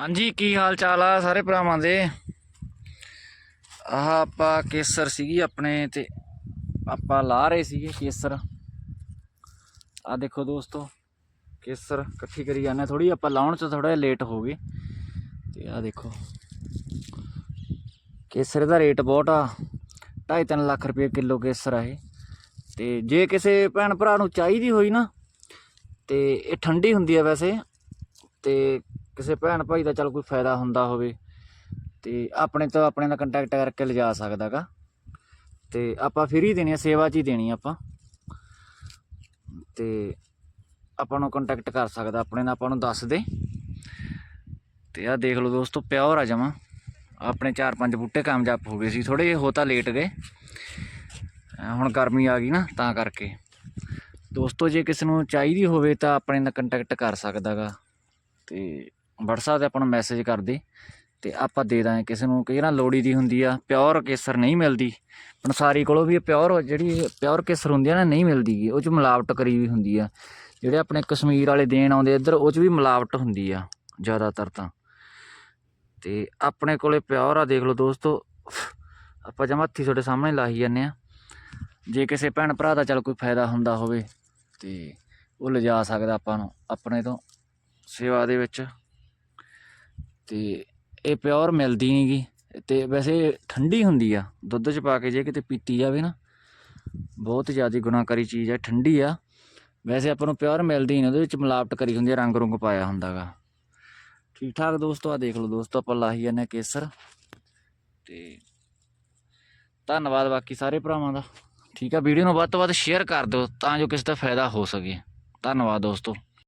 ਹਾਂਜੀ, ਕੀ ਹਾਲ ਚਾਲ ਆ ਸਾਰੇ ਭਰਾਵਾਂ ਦੇ? ਆਹ ਆਪਾਂ ਕੇਸਰ ਸੀਗੀ ਆਪਣੇ ਤੇ ਆਪਾਂ ਲਾ ਰਹੇ ਸੀਗੇ ਕੇਸਰ। ਆ ਦੇਖੋ ਦੋਸਤੋ, ਕੇਸਰ ਇਕੱਠੀ ਕਰੀ ਜਾਂਦੇ ਥੋੜੀ ਆਪਾਂ ਲਾਉਣ ਚ ਥੋੜਾ ਜਿਹਾ ਲੇਟ ਹੋ ਗਏ। ਤੇ ਆ ਦੇਖੋ, ਕੇਸਰ ਦਾ ਰੇਟ ਬਹੁਤ ਆ। 2.5 ਲੱਖ ਰੁਪਏ ਕਿਲੋ ਕੇਸਰ ਆ ਇਹ। ਤੇ ਜੇ ਕਿਸੇ ਭੈਣ ਭਰਾ ਨੂੰ ਚਾਹੀਦੀ ਹੋਈ ਨਾ, ਤੇ ਇਹ ਠੰਡੀ ਹੁੰਦੀ ਆ ਵੈਸੇ। ਤੇ ਕਿਸੇ ਭੈਣ ਭਾਈ ਦਾ ਚੱਲ ਕੋਈ ਫਾਇਦਾ ਹੁੰਦਾ ਹੋਵੇ, ਤੇ ਆਪਣੇ ਤੋਂ ਆਪਣੇ ਨਾਲ ਕੰਟੈਕਟ ਕਰਕੇ ਲਿਜਾ ਸਕਦਾਗਾ। ਤੇ ਆਪਾਂ ਫ੍ਰੀ ਦੇਣੀ ਆ, ਸੇਵਾ 'ਚ ਹੀ ਦੇਣੀ ਆਪਾਂ। ਤੇ ਆਪਾਂ ਨੂੰ ਕੰਟੈਕਟ ਕਰ ਸਕਦਾ, ਆਪਣੇ ਨਾਲ ਆਪਾਂ ਨੂੰ ਦੱਸ ਦੇ। ਤੇ ਆਹ ਦੇਖ ਲਓ ਦੋਸਤੋ, ਪਿਓਰ ਆ ਜਮਾ। ਆਪਣੇ 4-5 ਬੂਟੇ ਕਾਮਯਾਬ ਹੋ ਗਏ ਸੀ ਥੋੜੇ ਜਿਹੇ ਹੋ ਤਾਂ ਲੇਟ ਗਏ। ਹੁਣ ਗਰਮੀ ਆ ਗਈ ਨਾ, ਤਾਂ ਕਰਕੇ। ਦੋਸਤੋ, ਜੇ ਕਿਸੇ ਨੂੰ ਚਾਹੀਦੀ ਹੋਵੇ ਤਾਂ ਆਪਣੇ ਨਾਲ ਕੰਟੈਕਟ ਕਰ ਸਕਦਾਗਾ। ਤੇ WhatsApp ਤੇ ਆਪਾਂ ਨੂੰ ਮੈਸੇਜ ਕਰ ਦੇ ਤੇ ਆਪਾਂ ਦੇ ਦਾਂਗੇ। ਕਿਸੇ ਨੂੰ ਕਈ ਨਾ ਲੋੜੀ ਦੀ ਹੁੰਦੀ ਆ, ਪਿਓਰ ਕੇਸਰ ਨਹੀਂ ਮਿਲਦੀ। ਪੰਸਾਰੀ ਕੋਲੋਂ ਵੀ ਪਿਓਰ ਜਿਹੜੀ ਪਿਓਰ ਕੇਸਰ ਹੁੰਦੀ ਆ ਨਾ, ਨਹੀਂ ਮਿਲਦੀ ਉਹ ਚ ਮਿਲਾਵਟ ਕਰੀ ਵੀ ਹੁੰਦੀ ਆ। ਜਿਹੜੇ ਆਪਣੇ ਕਸ਼ਮੀਰ ਵਾਲੇ ਦੇਣ ਆਉਂਦੇ ਇੱਧਰ, ਉਹ ਚ ਵੀ ਮਿਲਾਵਟ ਹੁੰਦੀ ਆ, ਜ਼ਿਆਦਾਤਰ ਤਾਂ। ਤੇ ਆਪਣੇ ਕੋਲੇ ਪਿਓਰ ਆ, ਦੇਖ ਲਓ ਦੋਸਤੋ। ਆਪਾਂ ਜਮਾ ਹੱਥੀ ਤੁਹਾਡੇ ਸਾਹਮਣੇ ਲਾਈ ਜਾਂਦੇ ਆ। ਜੇ ਕਿਸੇ ਭੈਣ ਭਰਾ ਦਾ ਚੱਲ ਕੋਈ ਫਾਇਦਾ ਹੁੰਦਾ ਹੋਵੇ ਤੇ ਉਹ ਲਿਜਾ ਸਕਦਾ ਆਪਾਂ ਨੂੰ, ਆਪਣੇ ਤੋਂ। ਸੇਵਾ ਦੇ ਵਿੱਚ। ਤੇ ਇਹ ਪਿਓਰ ਮਿਲਦੀ ਨਹੀਂ ਗੀ। ਅਤੇ ਵੈਸੇ ਠੰਡੀ ਹੁੰਦੀ ਆ, ਦੁੱਧ 'ਚ ਪਾ ਕੇ ਜੇ ਕਿਤੇ ਪੀਤੀ ਜਾਵੇ ਨਾ, ਬਹੁਤ ਜ਼ਿਆਦਾ ਗੁਣਾਕਾਰੀ ਚੀਜ਼ ਆ, ਠੰਡੀ ਆ। ਵੈਸੇ ਆਪਾਂ ਨੂੰ ਪਿਓਰ ਮਿਲਦੀ ਨਹੀਂ ਉਹਦੇ ਵਿੱਚ ਮਿਲਾਵਟ ਕਰੀ ਹੁੰਦੀ ਆ, ਰੰਗ ਰੁੰਗ ਪਾਇਆ ਹੁੰਦਾਗਾ ਠੀਕ ਠਾਕ ਦੋਸਤੋ ਆ ਦੇਖ ਲਓ ਦੋਸਤੋ, ਆਪਾਂ ਲਾਹੀ ਜਾਂਦੇ ਹਾਂ ਕੇਸਰ। ਤੇ ਧੰਨਵਾਦ ਬਾਕੀ ਸਾਰੇ ਭਰਾਵਾਂ ਦਾ। ਠੀਕ ਆ, ਵੀਡੀਓ ਨੂੰ ਵੱਧ ਤੋਂ ਵੱਧ ਸ਼ੇਅਰ ਕਰ ਦਿਓ, ਤਾਂ ਜੋ ਕਿਸੇ ਦਾ ਫਾਇਦਾ ਹੋ ਸਕੇ। ਧੰਨਵਾਦ ਦੋਸਤੋ।